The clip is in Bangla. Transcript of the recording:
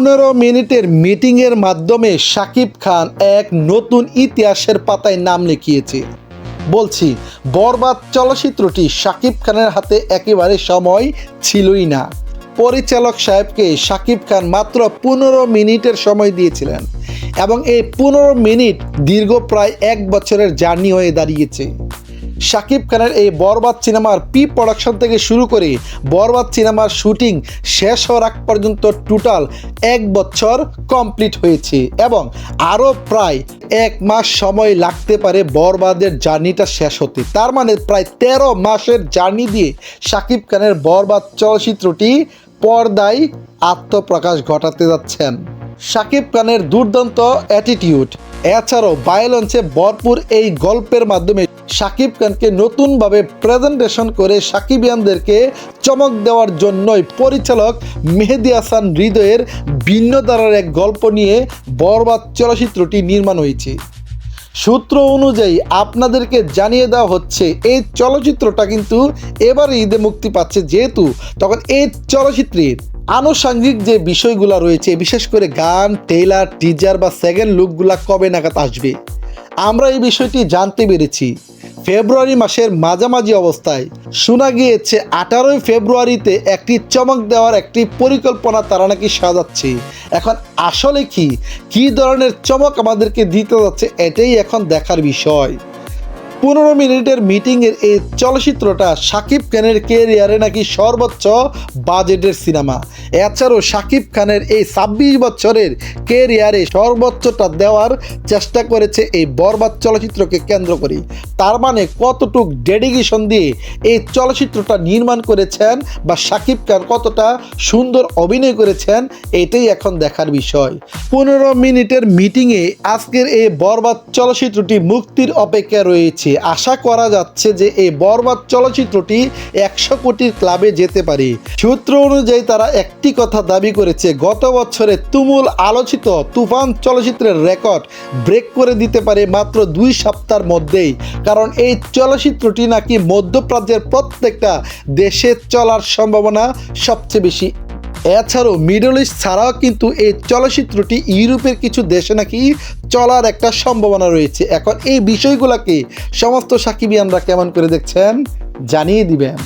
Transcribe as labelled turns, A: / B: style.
A: পনেরো মিনিটের মিটিংয়ের মাধ্যমে শাকিব খান এক নতুন ইতিহাসের পাতায় নাম লিখিয়েছে। বলছি, বরবাদ চলচ্চিত্রটি শাকিব খানের হাতে একেবারে সময় ছিলই না। পরিচালক সাহেবকে শাকিব খান মাত্র পনেরো মিনিটের সময় দিয়েছিলেন এবং এই পনেরো মিনিট দীর্ঘ প্রায় এক বছরের জার্নি হয়ে দাঁড়িয়েছে। শাকিব খানের এই বরবাদ সিনেমার পি প্রোডাকশন থেকে শুরু করে বরবাদ সিনেমার শুটিং শেষ হওয়ার আগ পর্যন্ত টোটাল এক বছর কমপ্লিট হয়েছে এবং আরও প্রায় এক মাস সময় লাগতে পারে বরবাদের জার্নিটা শেষ হতে। তার মানে প্রায় তেরো মাসের জার্নি দিয়ে শাকিব খানের বরবাদ চলচ্চিত্রটি পর্দায় আত্মপ্রকাশ ঘটাতে যাচ্ছেন। শাকিব খানের দুর্দান্ত অ্যাটিটিউড এছাড়াও বায়োলঞ্চে ভরপুর এই গল্পের মাধ্যমে শাকিব খানকে নতুনভাবে প্রেজেন্টেশন করে সাকিবিয়ানদেরকে চমক দেওয়ার জন্যই পরিচালক মেহেদি হাসান হৃদয়ের ভিন্ন ধারার এক গল্প নিয়ে বরবাদ চলচ্চিত্রটি নির্মাণ হয়েছে। সূত্র অনুযায়ী আপনাদেরকে জানিয়ে দেওয়া হচ্ছে, এই চলচ্চিত্রটা কিন্তু এবার ঈদে মুক্তি পাচ্ছে যেহেতু তখন এই চলচ্চিত্রের আনুষঙ্গিক যে বিষয়গুলো রয়েছে, বিশেষ করে গান টেইলার টিজার বা সেকেন্ড লুকগুলা কবে নাগাদ আসবে? আমরা এই বিষয়টি জানতে পেরেছি। ফেব্রুয়ারি মাসের মাঝামাঝি অবস্থায় শোনা গিয়েছে, আঠারোই ফেব্রুয়ারিতে একটি চমক দেওয়ার একটি পরিকল্পনা তারা নাকি সাজাচ্ছে। এখন আসলে কি? কী ধরনের চমক আমাদেরকে দিতে যাচ্ছে? এটাই এখন দেখার বিষয়। পনেরো মিনিটের মিটিংয়ের এই চলচ্চিত্রটা শাকিব খানের কেরিয়ারে নাকি সর্বোচ্চ বাজেটের সিনেমা। এছাড়াও শাকিব খানের এই ছাব্বিশ বছরের কেরিয়ারে সর্বোচ্চটা দেওয়ার চেষ্টা করেছে এই বরবাদ চলচ্চিত্রকে কেন্দ্র করে। তার মানে কতটুক ডেডিকেশন দিয়ে এই চলচ্চিত্রটা নির্মাণ করেছেন বা শাকিব খান কতটা সুন্দর অভিনয় করেছেন, এটাই এখন দেখার বিষয়। পনেরো মিনিটের মিটিংয়ে আজকের এই বরবাদ চলচ্চিত্রটি মুক্তির অপেক্ষা রয়েছে। আশা করা যাচ্ছে যে এই বরবাদ চলচ্চিত্রটি একশো কোটির ক্লাবে যেতে পারে। সূত্র অনুযায়ী তারা একটি কথা দাবি করেছে, গত বছরে তুমুল আলোচিত তুফান চলচ্চিত্রের রেকর্ড ব্রেক করে দিতে পারে মাত্র দুই সপ্তাহের মধ্যেই। কারণ এই চলচ্চিত্রটি নাকি মধ্যপ্রাচ্যের প্রত্যেকটা দেশে চলার সম্ভাবনা সবচেয়ে বেশি। এছাড়াও মিডল ইস্ট ছাড়াও কিন্তু এই চলচ্চিত্রটি ইউরোপের কিছু দেশে নাকি চলার একটা সম্ভাবনা রয়েছে। এখন এই বিষয়গুলোকে সমস্ত সাকিবিয়ানরা কেমন করে দেখছেন জানিয়ে দিবেন।